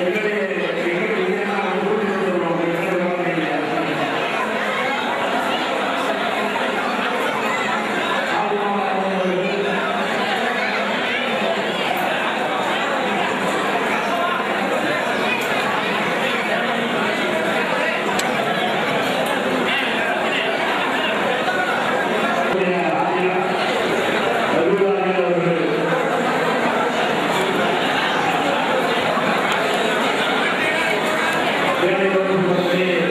என்னுடைய Amém.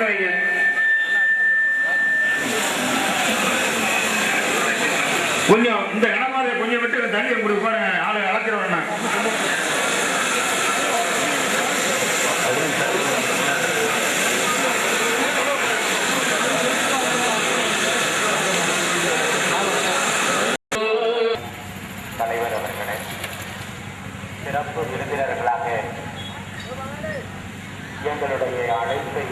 திறந்து கொஞ்சம் இந்த கணமாதிரி கொஞ்சம் விட்டு தண்ணி உங்களுக்கு பாருங்க ஆளு அளக்கிறவன் என்னுடைய அழைப்பை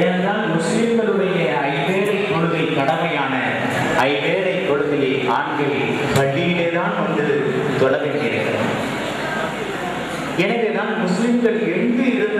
ஏனென்றால் முஸ்லிம்களுடைய ஐவேளை தொழுகை கடமையான ஐவேளை தொழுகையை ஆண்கள் பள்ளியிலே தான் வந்து தொழ வேண்டியிருக்கிறது. எனவேதான் முஸ்லிம்கள் எங்கு இருந்து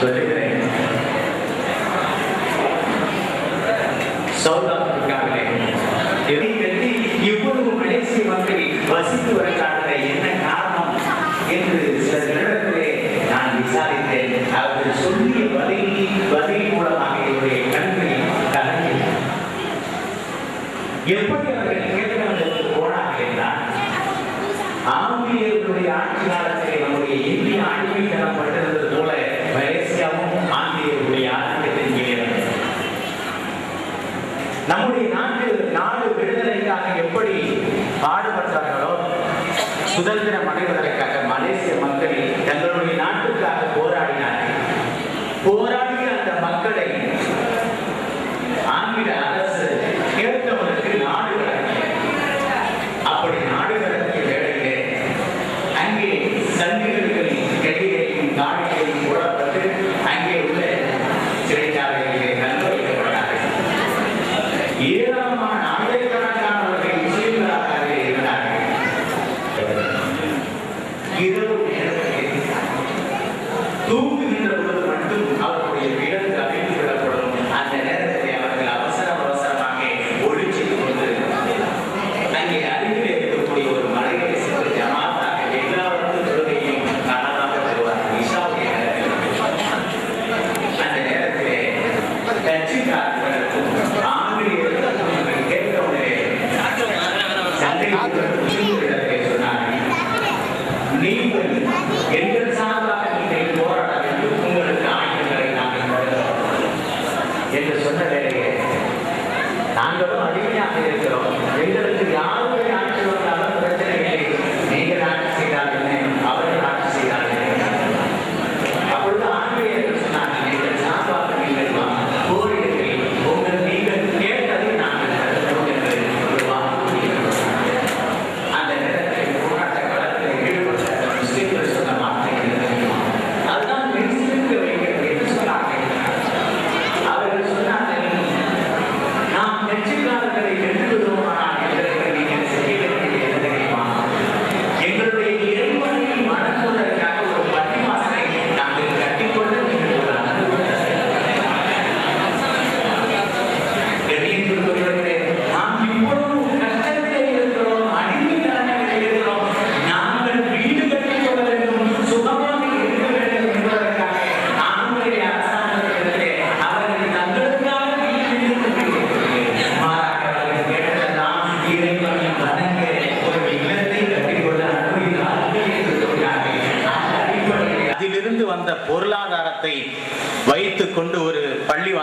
சொல்லுகிறேன் சவுத் ஆப்பிரிக்காவிலே எதிர்கட்டி இவ்வளவு மலேசிய மக்கள் வசித்து வர காரண என்ன காரணம் என்று சில நிமிடத்திலே நான் விசாரித்தேன் அவர்கள் சொல்லிய பதில் பதில் மூலமாக என்னுடைய கண்களில் கலந்து எப்படி அவர்கள் கேட்கவங்களுக்கு போனார்கள் என்றால் ஆங்கிலேயர்களுடைய ஆட்சி காலத்திலே நம்முடைய இந்திய அடிமைத்தனம்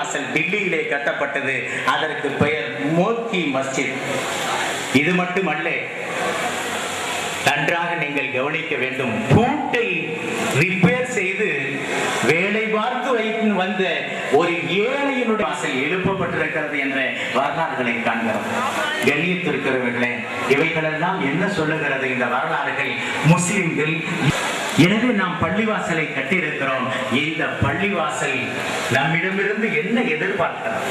வாசல் டில்லியிலே கட்டப்பட்டது. அதற்கு பெயர் மோர்கி மஸ்ஜித். இது மட்டுமல்ல நன்றாக நீங்கள் கவனிக்க வேண்டும். பூட்டை ரிப்பேர் செய்து வேலை பார்த்து வைத்து வந்த ஒரு ஏழையினுடைய வாசல் எழுப்பப்பட்டிருக்கிறது என்ற வரலாறுகளை காண்கிறோம். கண்ணியத்திருக்கிறவர்களே இவைகளெல்லாம் என்ன சொல்லுகிறது? இந்த வரலாறுகள் முஸ்லிம்கள் எனவே நாம் பள்ளிவாசலை கட்டியிருக்கிறோம். இந்த பள்ளிவாசல் நம்மிடமிருந்து என்ன எதிர்பார்க்கிறோம்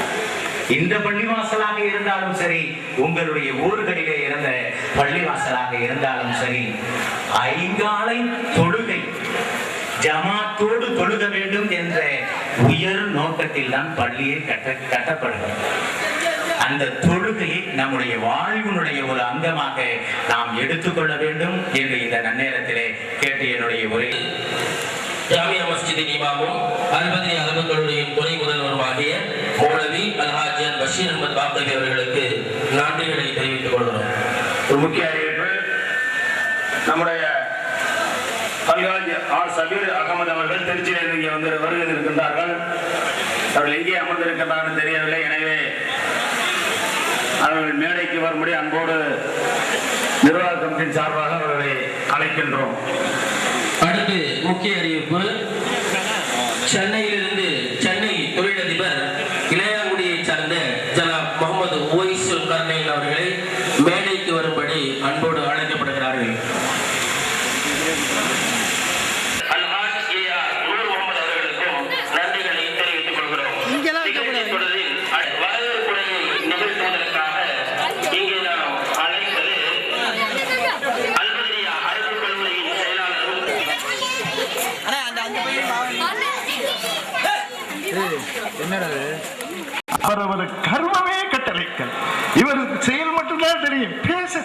இந்த பள்ளிவாசலாக இருந்தாலும் சரி உங்களுடைய ஊர்களிலே இருந்த பள்ளிவாசலாக இருந்தாலும் சரி ஐங்காலை தொழுகை ஜமாத்தோடு தொழுக வேண்டும் என்ற உயர் நோக்கத்தில் தான் பள்ளியை கட்ட கட்டப்படுகிறது. அந்த தொழுகையை நம்முடைய வாழ்வினுடைய ஒரு அங்கமாக நாம் எடுத்துக்கொள்ள வேண்டும் என்று இந்த நன்னேரத்திலே கேட்டு என்னுடைய உரை. ஜாமியா மஸ்ஜிதின் இமாமும் அல்பதிரி கல்லூரியின் துணை முதல்வருமாகிய மௌலவி அல்ஹாஜியன் பஷீர் அஹமது பாப்தவி அவர்களுக்கு நன்றிகளை தெரிவித்துக் கொள்கிறோம். ஒரு முக்கிய அறிவிப்பு. நம்முடைய அல்காஜ் ஆர் சபீர் அகமது அவர்கள் திருச்சியிலிருந்து இங்கே வந்து வருகை இருக்கின்றார்கள் அவர்கள் எங்கே அமர்ந்திருக்கின்றார்கள் தெரியவில்லை. எனவே அவர்கள் மேடைக்கு வரும்படி அன்போடு நிர்வாக கமிட்டியின் சார்பாக அவர்களை அழைக்கின்றோம். அடுத்து முக்கிய அறிவிப்பு. சென்னையில்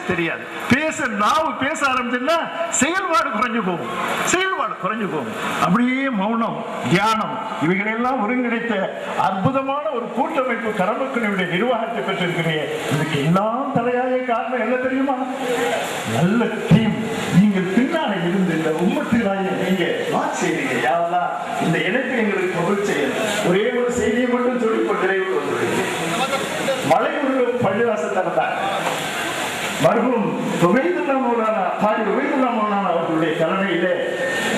தெரியாது. பேச நாவு பேச ஆரம்பிச்சுன்னா செயல்பாடு குறைஞ்சு போகும். செயல்பாடு குறைஞ்சு போகும். அப்படியே மௌனம் தியானம் இவைகளெல்லாம் ஒருங்கிணைத்த அற்புதமான ஒரு கூட்டமைப்பு கரமக்களுடைய நிர்வாகத்தை பெற்றிருக்கிறேன் இதுக்கு எல்லாம் தலையாய காரணம் என்ன தெரியுமா? நல்ல டீம் நீங்கள் பின்னால இருந்து இந்த உம்மத்துகளாய நீங்க வாட்ச் செய்றீங்க யாரெல்லாம் இந்த இணைப்பு எங்களுக்கு பொருள் செய்யணும். ஒரு மருகும் துவைதுல்லா மௌலானா பாடி உபயதுல்லா மௌலானா அவர்களுடைய தலைமையிலே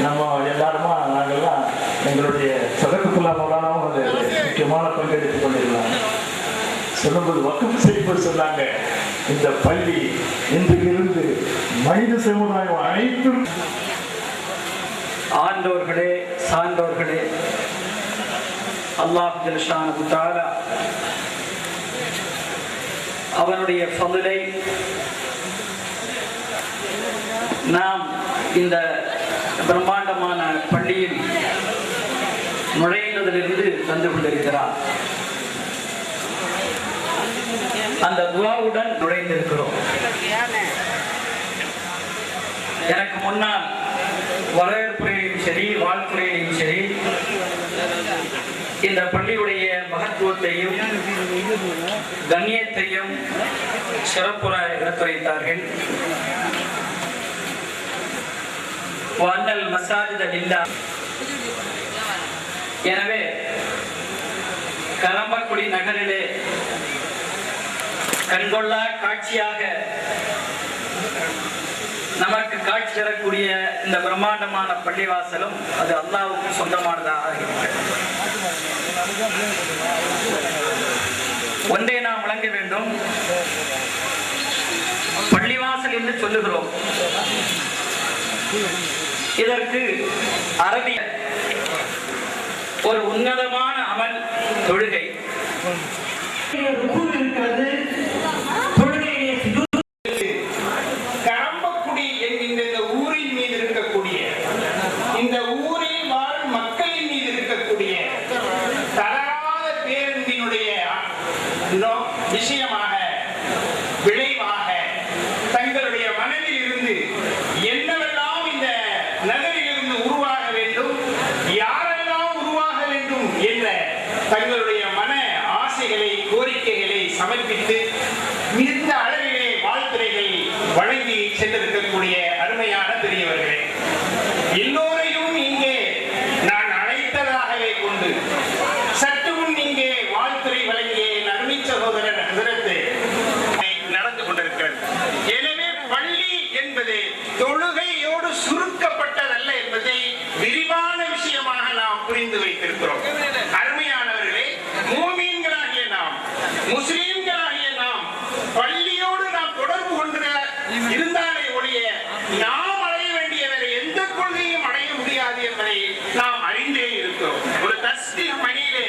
நம்ம எல்லாருமா நாங்கெல்லாம் எங்களுடைய சதகுத்துல்லா மௌலானாவும் ஒரு முக்கியமான பங்கெடுத்துக் கொண்டிருக்கலாம் சொல்லும்போது வக்கம் செய்யும்போது சொன்னாங்க இந்த பள்ளி இன்றிலிருந்து மனித சமுதாயம் அனைத்தும் ஆண்டோர்களே சான்றோர்களே அல்லாஹ் ஜல்ஷானு தாலா அவனுடைய பதிலை நாம் இந்த பிரம்மாண்டமான பள்ளியில் நுழைந்ததிலிருந்து தந்து கொண்டிருக்கிறார். அந்த துவாவுடன் நுழைந்திருக்கிறோம். எனக்கு முன்னால் வரவேற்புரையிலும் சரி வாழ்த்துறையிலும் சரி இந்த பள்ளியுடைய மகத்துவத்தையும் கண்ணியத்தையும் சிறப்புற எடுத்துரைத்தார்கள். வண்ணல் மசாஜித இல்லா எனவே கரம்பக்குடி நகரிலே கண்கொள்ளா காட்சியாக நமக்கு காட்சி தரக்கூடிய இந்த பிரம்மாண்டமான பள்ளிவாசலும் அது அல்லாவுக்கு சொந்தமானதாக இருக்கிறது ஒன்றை நாம் வழங்க வேண்டும். பள்ளிவாசல் என்று சொல்லுகிறோம். இதற்கு அரபிய ஒரு உன்னதமான அமல் தொழுகை. இருக்கிறது கரம்பக்குடி என்கின்ற இந்த ஊரின் மீது இருக்கக்கூடிய இந்த ஊரில் வாழும் மக்களின் மீது இருக்கக்கூடிய தளராத பேருந்தினுடைய நோ- விஷயமாக தஸ்வீர் மணியிலே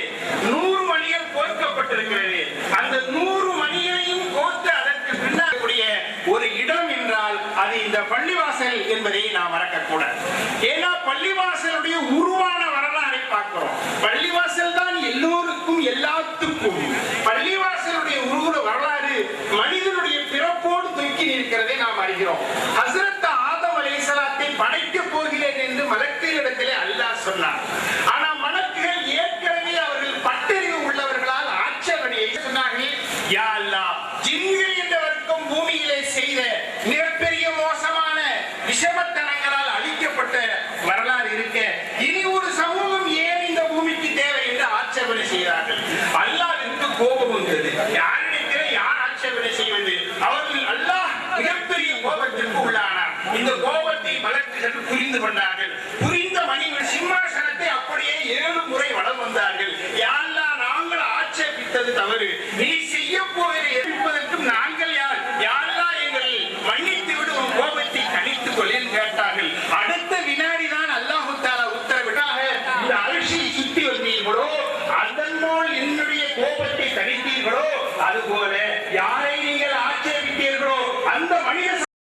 நூறு மணிகள் கோர்க்கப்பட்டிருக்கிறது. அந்த நூறு மணியையும் கோர்த்து அதற்கு பின்னாக்கூடிய ஒரு இடம் என்றால் அது இந்த பள்ளிவாசல் என்பதை நாம் மறக்கக்கூடாது. ஏன்னா பள்ளிவாசலுடைய உருவான வரலாறை பார்க்கிறோம். பள்ளிவாசல் தான் எல்லோருக்கும் எல்லாத்துக்கும். பள்ளிவாசலுடைய உருவ வரலாறு மனிதனுடைய பிறப்போடு தூக்கி நிற்கிறதை நாம் அறிகிறோம். ஹசரத் ஆதம் அலை படைக்கப் போகிறேன் என்று மலக்கில் liberdade.